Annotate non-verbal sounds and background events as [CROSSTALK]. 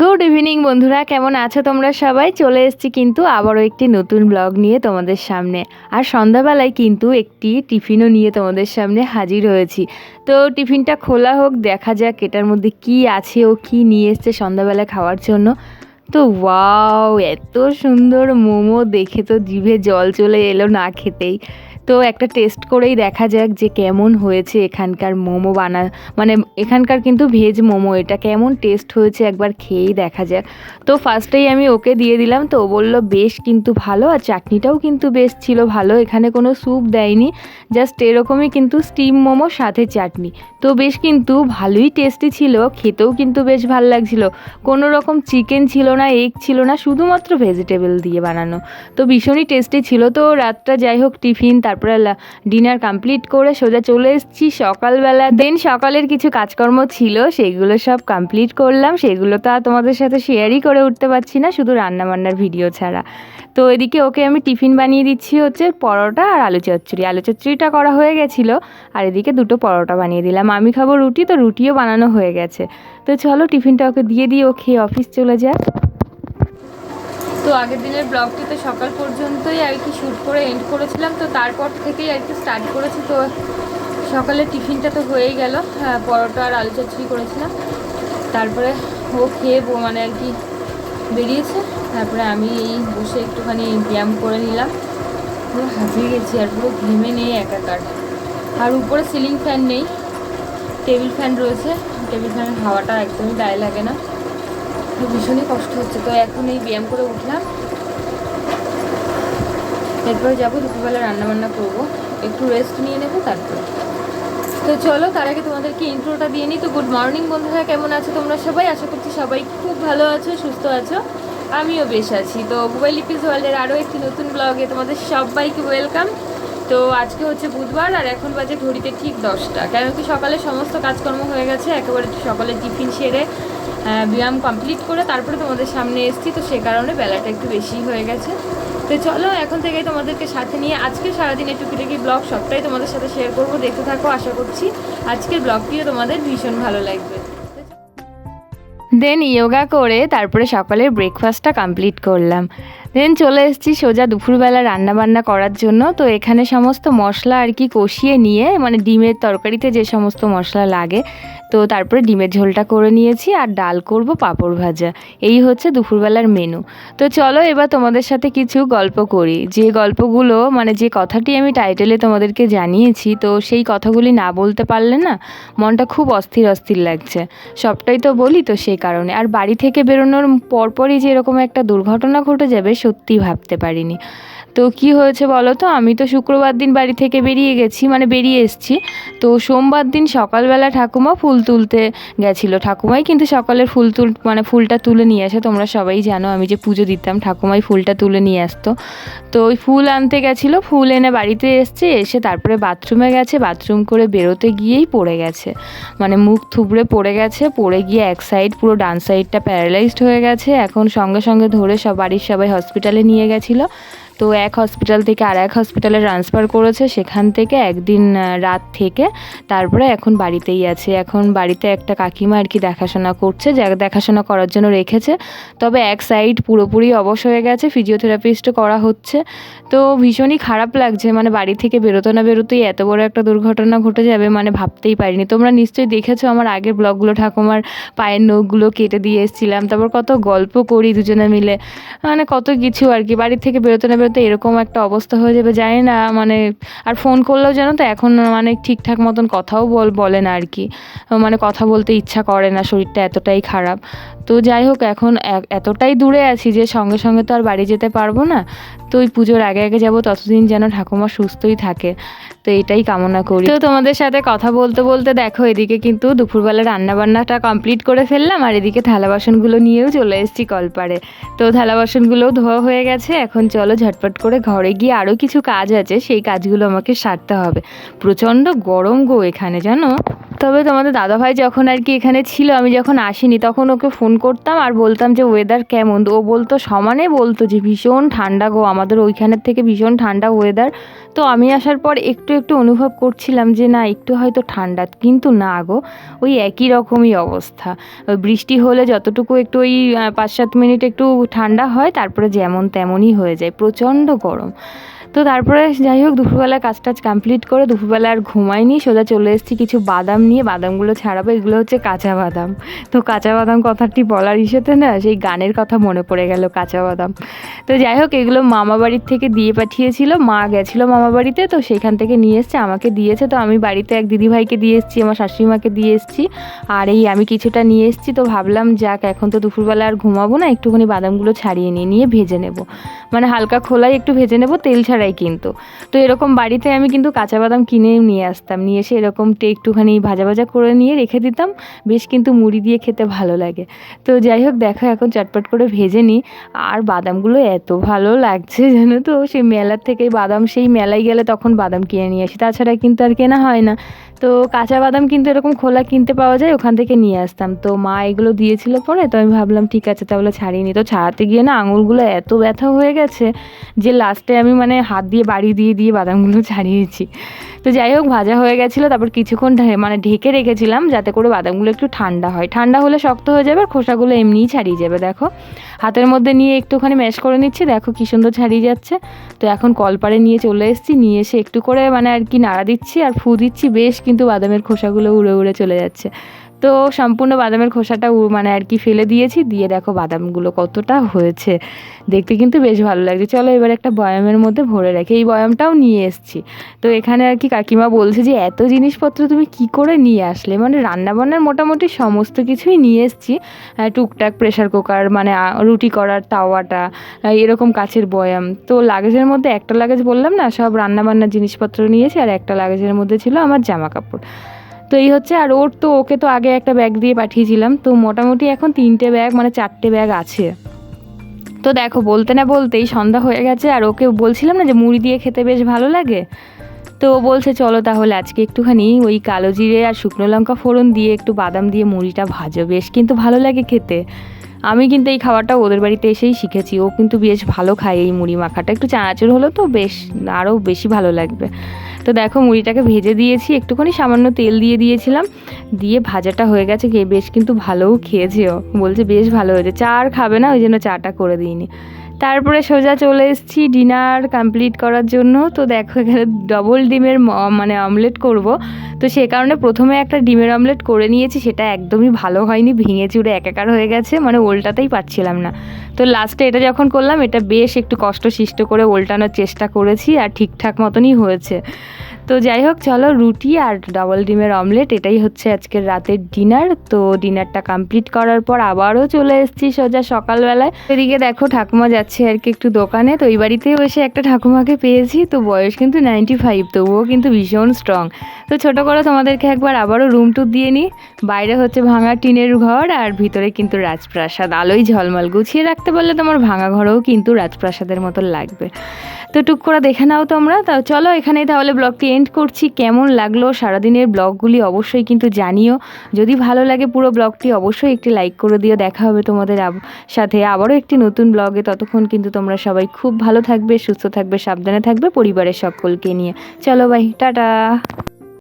Good evening বন্ধুরা, কেমন আছো তোমরা সবাই? চলে এসেছি কিন্তু আবারও একটি নতুন ব্লগ নিয়ে তোমাদের সামনে। আর সন্ধ্যাবেলায় কিন্তু একটি টিফিনও নিয়ে তোমাদের সামনে হাজির হয়েছি। তো টিফিনটা খোলা হোক, দেখা যাক এটার মধ্যে কি আছে ও কি নিয়ে এসছে সন্ধ্যাবেলায় খাওয়ার জন্য। তো ওয়াও, এত সুন্দর মোমো দেখে তো জিভে জল চলে এলো না খেতেই। তো একটা টেস্ট করেই দেখা যাক যে কেমন হয়েছে এখানকার মোমো বানা মানে এখানকার কিন্তু ভেজ মোমো, এটা কেমন টেস্ট হয়েছে একবার খেয়েই দেখা যাক। তো ফার্স্টেই আমি ওকে দিয়ে দিলাম, তো ও বলল, বেশ কিন্তু ভালো, আর চাটনিটাও কিন্তু বেশ ছিল ভালো, এখানে কোনো স্যুপ দেয়নি জাস্ট এরকমই কিন্তু স্টিম মোমো, সাথে চাটনি। তো বেশ কিন্তু ভালোই টেস্টি ছিল, খেতেও কিন্তু বেশ ভালো লাগছিল। কোনো রকম চিকেন ছিল না এগ ছিল না, শুধুমাত্র ভেজিটেবল দিয়ে বানানো। তো ভীষণই টেস্টি ছিল। তো রাতটা যাই হোক টিফিন তারপরে ডিনার কমপ্লিট করে সোজা চলে এসেছি সকালবেলা। দেন সকালের কিছু কাজকর্ম ছিল, সেগুলো সব কমপ্লিট করলাম। সেগুলো তো আর তোমাদের সাথে শেয়ারই করে উঠতে পারছি না, শুধু রান্নাবান্নার ভিডিও ছাড়া। তো এদিকে ওকে আমি টিফিন বানিয়ে দিচ্ছি হচ্ছে পরোটা আর আলু চচ্চড়ি। আলু চচ্চড়িটা করা হয়ে গেছিল, আর এদিকে দুটো পরোটা বানিয়ে দিলাম। আমি খাব রুটি, তো রুটিও বানানো হয়ে গেছে। তো চলো টিফিনটা ওকে দিয়ে দিই, ও খেয়ে অফিস চলে যায়। তো আগের দিনের ব্লগটি তো সকাল পর্যন্তই আর কি শ্যুট করে এন্ড করেছিলাম, তো তারপর থেকেই আর কি স্টার্ট করেছি। তো সকালে টিফিনটা তো হয়েই গেল হ্যাঁ পরোটা আর আলু চচ্চড়ি করেছিলাম। তারপরে ও খেয়ে মানে আর কি বেরিয়েছে। তারপরে আমি এই বসে একটুখানি ব্যায়াম করে নিলাম। পুরো হাঁপিয়ে গেছি আর পুরো ঘেমে নেই একাকার। আর উপরে সিলিং ফ্যান নেই টেবিল ফ্যান রয়েছে। টেবিল ফ্যানের হাওয়াটা একদমই গায়ে লাগে না। ভীষণই কষ্ট হচ্ছে। তো এখন এই ব্যায়াম করে উঠলাম। এরপরে যাব, দুপুরবেলা রান্নাবান্না করব। একটু রেস্ট নিয়ে নেব, তারপরে। তো চলো, তার আগে তোমাদেরকে ইন্ট্রোটা দিয়ে নিই। তো গুড মর্নিং বন্ধুরা, কেমন আছো তোমরা সবাই? আশা করছি সবাই খুব ভালো আছো, সুস্থ আছো। আমিও বেশ আছি। তো মোবাইল লিপিস ওয়ার্ল্ডের আরও একটি নতুন ব্লগে তোমাদের সবাইকে ওয়েলকাম তো আজকে হচ্ছে বুধবার, আর এখন বাজে ঘড়িতে ঠিক দশটা। কেন কি সকালে সমস্ত কাজকর্ম হয়ে গেছে, একেবারে সকালে টিফিন সেরে ব্যায়াম কমপ্লিট করে তারপরে তোমাদের সামনে এসেছি। তো সে কারণে বেলাটা একটু বেশি হয়ে গেছে। তো চলো, এখন থেকেই তোমাদেরকে সাথে নিয়ে আজকে সারাদিন একটু টুকিটাকি ব্লগ সবটাই তোমাদের সাথে শেয়ার করব। দেখতে থাকো, আশা করছি আজকের ব্লগটিও তোমাদের ভীষণ ভালো লাগবে। দেন ইয়োগা করে তারপরে সকালের ব্রেকফাস্টটা কমপ্লিট করলাম। দেন চলে এসেছি সোজা দুপুরবেলা রান্না বান্না করার জন্য। তো এখানে সমস্ত মশলা আর কি কষিয়ে নিয়ে মানে ডিমের তরকারিতে যে সমস্ত মশলা লাগে, তো তারপরে ডিমের ঝোলটা করে নিয়েছি আর ডাল করব পাঁপড় ভাজা। এই হচ্ছে দুপুরবেলার মেনু তো চলো এবার তোমাদের সাথে কিছু গল্প করি। যে গল্পগুলো মানে যে কথাটি আমি টাইটেলে তোমাদেরকে জানিয়েছি, তো সেই কথাগুলি না বলতে পারলে না, মনটা খুব অস্থির অস্থির লাগছে। সবটাই তো বলি তো সেই কারণে। আর বাড়ি থেকে বেরোনোর পরপরই যে এরকম একটা দুর্ঘটনা ঘটে যাবে সত্যি ভাবতে পারিনি। তো কি হয়েছে বলো তো? আমি তো শুক্রবার দিন বাড়ি থেকে বেরিয়ে গেছি মানে বেরিয়ে এসেছি। তো সোমবার দিন সকালবেলা ঠাকুমা ফুল তুলতে গেছিল। ঠাকুমাই কিন্তু সকালের ফুল তুল মানে ফুলটা তুলে নিয়ে আসে, তোমরা সবাই জানো, আমি যে পুজো দিতাম, ঠাকুমাই ফুলটা তুলে নিয়ে আসতো। তো ওই ফুল আনতে গেছিল, ফুল এনে বাড়িতে এসছে, এসে তারপরে বাথরুমে গেছে, বাথরুম করে বেরোতে গিয়েই পড়ে গেছে। মানে মুখ থুবড়ে পড়ে গেছে, পড়ে গিয়ে এক সাইড পুরো ডান সাইডটা প্যারালাইজড হয়ে গেছে। এখন সঙ্গে সঙ্গে ধরে সব বাড়ির সবাই হসপিটালে নিয়ে গেছিল। তো এক হসপিটাল থেকে আর এক হসপিটালে ট্রান্সফার করেছে। সেখান থেকে একদিন রাত থেকে তারপরে এখন বাড়িতেই আছে। এখন বাড়িতে একটা কাকিমা আর কি দেখাশোনা করছে, যা দেখাশোনা করার জন্য রেখেছে। তবে এক সাইড পুরোপুরি অবশ হয়ে গেছে ফিজিওথেরাপিস্টও করা হচ্ছে। তো ভীষণই খারাপ লাগছে মানে বাড়ি থেকে বেরোতে না বেরোতেই এত বড় একটা দুর্ঘটনা ঘটে যাবে মানে ভাবতেই পারিনি। তোমরা নিশ্চয়ই দেখেছ আমার আগের ব্লগগুলো ঠাকুমার পায়ের নখগুলো কেটে দিয়ে এসেছিলাম। তারপর কত গল্প করি দুজনে মিলে মানে কত কিছু আর কি। বাড়ি থেকে বেরোতে না বেরোতে এরকম একটা অবস্থা হয়ে যাবে, জানি না মানে আর ফোন করলেও জানো তো এখন মানে ঠিকঠাক মতন কথাও বল, বলে না আর কি। মানে কথা বলতে ইচ্ছা করে না, শরীরটা এতটাই খারাপ। তো যাই হোক, এখন এতটাই দূরে আছি যে সঙ্গে সঙ্গে তো আর বাড়ি যেতে পারব না। তো ওই পুজোর আগে আগে যাব, ততদিন যেন ঠাকুমা সুস্থই থাকে। তো এটাই কামনা করি। তো তোমাদের সাথে কথা বলতে বলতে দেখো, এদিকে কিন্তু দুপুরবেলা রান্না বান্নাটা কমপ্লিট করে ফেললাম, আর এদিকে থালা বাসনগুলো নিয়েও চলে এসেছি কলপারে। তো থালা বাসনগুলোও ধোয়া হয়ে গেছে, এখন চলো ঝটপট করে ঘরে গিয়ে আরও কিছু কাজ আছে, সেই কাজগুলো আমাকে সারতে হবে। প্রচণ্ড গরম গো এখানে, জানো? তবে তোমাদের দাদাভাই যখন আর কি এখানে ছিল, আমি যখন আসিনি, তখন ওকে ফোন করতাম আর বলতাম যে ওয়েদার কেমন? ও বলতো সমানে বলতো যে, ভীষণ ঠান্ডা গো, আমাদের ওইখানের থেকে ভীষণ ঠান্ডা ওয়েদার তো আমি আসার পর একটু একটু অনুভব করছিলাম যে, না, একটু হয়তো ঠান্ডা। কিন্তু না গো, ওই একই রকমই অবস্থা। বৃষ্টি হলে যতটুকু একটু ওই পাঁচ সাত মিনিট একটু ঠান্ডা হয়, তারপরে যেমন তেমনই হয়ে যায়। প্রচণ্ড গরম। তো তারপরে যাই হোক, দুপুরবেলা কাজ টাজ কমপ্লিট করে দুপুরবেলা আর ঘুমাইনি। সোজা চলে এসেছি কিছু বাদাম নিয়ে। বাদামগুলো ছাড়াবো। এগুলো হচ্ছে কাঁচা বাদাম। তো কাঁচা বাদাম কথাটি বলার ইসেতে না, সেই গানের কথা মনে পড়ে গেল কাঁচা বাদাম। তো যাই হোক, এগুলো মামা বাড়ির থেকে দিয়ে পাঠিয়েছিল। মা গেছিল মামা বাড়িতে, তো সেখান থেকে নিয়ে এসছে, আমাকে দিয়েছে। তো আমি বাড়িতে এক দিদিভাইকে দিয়ে এসেছি, আমার শাশুড়িমাকে দিয়ে এসেছি। আর এই আমি কিছুটা নিয়ে এসেছি। তো ভাবলাম, যাক, এখন তো দুপুরবেলা আর ঘুমাবো না, একটুখানি বাদামগুলো ছাড়িয়ে নিয়ে নিয়ে ভেজে নেব। মানে হালকা খোলাই একটু ভেজে নেব, তেল ছাড়াই কিন্তু। তো এরকম বাড়িতে আমি কিন্তু কাঁচা বাদাম কিনে নিয়ে আসতাম। নিয়ে এসে এরকম একটুখানি ভাজা ভাজা করে নিয়ে রেখে দিতাম। বেশ কিন্তু মুড়ি দিয়ে খেতে ভালো লাগে। তো যাই হোক, দেখো এখন চটপট করে ভেজে নিই। আর বাদামগুলো এত ভালো লাগছে [LAUGHS] জানো তো? সেই মেলার থেকে বাদাম, সেই মেলায় গেলে তখন বাদাম কিনে নিয়ে আসি। তাছাড়া কিন্তু আর কেনা হয় না। তো কাঁচা বাদাম কিন্তু এরকম খোলা কিনতে পাওয়া যায়, ওখান থেকে নিয়ে আসতাম। তো মা এগুলো দিয়েছিল পরে, তো আমি ভাবলাম, ঠিক আছে, তাহলে ছাড়িয়ে নিই তো ছাড়াতে গিয়ে না আঙুলগুলো এত ব্যথা হয়ে গেছে যে লাস্টে আমি মানে হাত দিয়ে, বাড়ি দিয়ে দিয়ে বাদামগুলো [LAUGHS] ছাড়িয়েছি। তো যাই হোক, ভাজা হয়ে গেছিল, তারপর কিছুক্ষণ মানে ঢেকে রেখেছিলাম যাতে করে বাদামগুলো একটু ঠান্ডা হয়। ঠান্ডা হলে শক্ত হয়ে যাবে, আর খোসাগুলো এমনিই ছাড়িয়ে যাবে, দেখো। হাতের মধ্যে নিয়ে একটুখানি ম্যাশ করে নিচ্ছি। দেখো কী সুন্দর ছাড়িয়ে যাচ্ছে। তো এখন কলপারে নিয়ে চলে এসেছি। নিয়ে এসে একটু করে মানে আর কি নাড়া দিচ্ছি আর ফু দিচ্ছি। বেশ কিন্তু বাদামের খোসাগুলো উড়ে উড়ে চলে যাচ্ছে। তো সম্পূর্ণ বাদামের খোসাটা মানে আর কি ফেলে দিয়েছি। দিয়ে দেখো বাদামগুলো কতটা হয়েছে। দেখতে কিন্তু বেশ ভালো লাগছে। চলো এবার একটা বয়ামের মধ্যে ভরে রাখি। এই বয়ামটাও নিয়ে এসেছি। তো এখানে আর কি কাকিমা বলছে যে, এত জিনিসপত্র তুমি কি করে নিয়ে আসলে? মানে রান্নাবান্নার মোটামুটি সমস্ত কিছুই নিয়ে এসেছি। টুকটাক প্রেশার কুকার মানে রুটি করার তাওয়াটা এরকম কাছের বয়াম। তো লাগেজের মধ্যে একটা লাগেজ বললাম না, সব রান্নাবান্নার জিনিসপত্র নিয়েছি আর একটা লাগেজের মধ্যে ছিল আমার জামা কাপড় তো এই হচ্ছে, আর ওর তো ওকে তো আগে একটা ব্যাগ দিয়ে পাঠিয়েছিলাম। তো মোটামুটি এখন তিনটে ব্যাগ মানে চারটে ব্যাগ আছে। তো দেখো, বলতে না বলতেই সন্ধ্যা হয়ে গেছে, আর ওকে বলছিলাম না যে মুড়ি দিয়ে খেতে বেশ ভালো লাগে? তো ও বলছে, চলো তাহলে আজকে একটুখানি ওই কালো জিরে আর শুকনো লঙ্কা ফোড়ন দিয়ে একটু বাদাম দিয়ে মুড়িটা ভাজো। বেশ কিন্তু ভালো লাগে খেতে। আমি কিন্তু এই খাবারটা ওদের বাড়িতে এসেই শিখেছি। ও কিন্তু বেশ ভালো খায় এই মুড়ি মাখাটা। একটু চানাচুর হলো তো বেশ, আরও বেশি ভালো লাগবে। তো দেখো মুড়িটাকে ভেজে দিয়েছি, একটুখানি সামান্য তেল দিয়ে দিয়েছিলাম, দিয়ে ভাজাটা হয়ে গেছে খেয়ে বেশ কিন্তু ভালোও খেয়েছে ও। বলছে বেশ ভালো হয়েছে, চা আর খাবে না, ওই জন্য চাটা করে দিইনি। তারপরে সোজা চলে এসেছি ডিনার কমপ্লিট করার জন্য। তো দেখো, এখানে ডবল ডিমের মানে অমলেট করব। তো সে কারণে প্রথমে একটা ডিমের অমলেট করে নিয়েছি, সেটা একদমই ভালো হয়নি, ভেঙে চুড়ে একাকার হয়ে গেছে মানে ওল্টাতেই পাচ্ছিলাম না। তো লাস্টে এটা যখন করলাম, এটা বেশ একটু কষ্ট সৃষ্ট করে ওল্টানোর চেষ্টা করেছি, আর ঠিকঠাক মতনই হয়েছে। তো যাই হোক, চলো রুটি আর ডাবল ডিমের অমলেট এটাই হচ্ছে আজকের রাতের ডিনার তো ডিনারটা কমপ্লিট করার পর আবারও চলে এসেছি সোজা সকালবেলায়। এদিকে দেখো ঠাকুমা যাচ্ছে আর কি একটু দোকানে। তো এই বাড়িতেও বসে একটা ঠাকুমাকে পেয়েছি, তো বয়স কিন্তু নাইনটি ফাইভ তবুও কিন্তু ভীষণ স্ট্রং তো ছোটো করে তোমাদেরকে একবার আবারও রুম টুর দিয়ে নিই। বাইরে হচ্ছে ভাঙা টিনের ঘর আর ভিতরে কিন্তু রাজপ্রাসাদ। আলোয় ঝলমল, গুছিয়ে রাখতে পারলে তোমার ভাঙা ঘরেও কিন্তু রাজপ্রাসাদের মতো লাগবে। তো টুক করে দেখে নাও তোমরা। তা চলো এখানেই তাহলে ব্লগটি এন্ড করছি। কেমন লাগল সারাদিনের ব্লগগুলি অবশ্যই কিন্তু জানিও। যদি ভালো লাগে পুরো ব্লগটি অবশ্যই একটি লাইক করে দিও। দেখা হবে তোমাদের সাথে আবারও একটি নতুন ব্লগে ততক্ষণ কিন্তু তোমরা সবাই খুব ভালো থাকবে, সুস্থ থাকবে, সাবধানে থাকবে পরিবারের সকলকে নিয়ে। চলো বাই টাটা!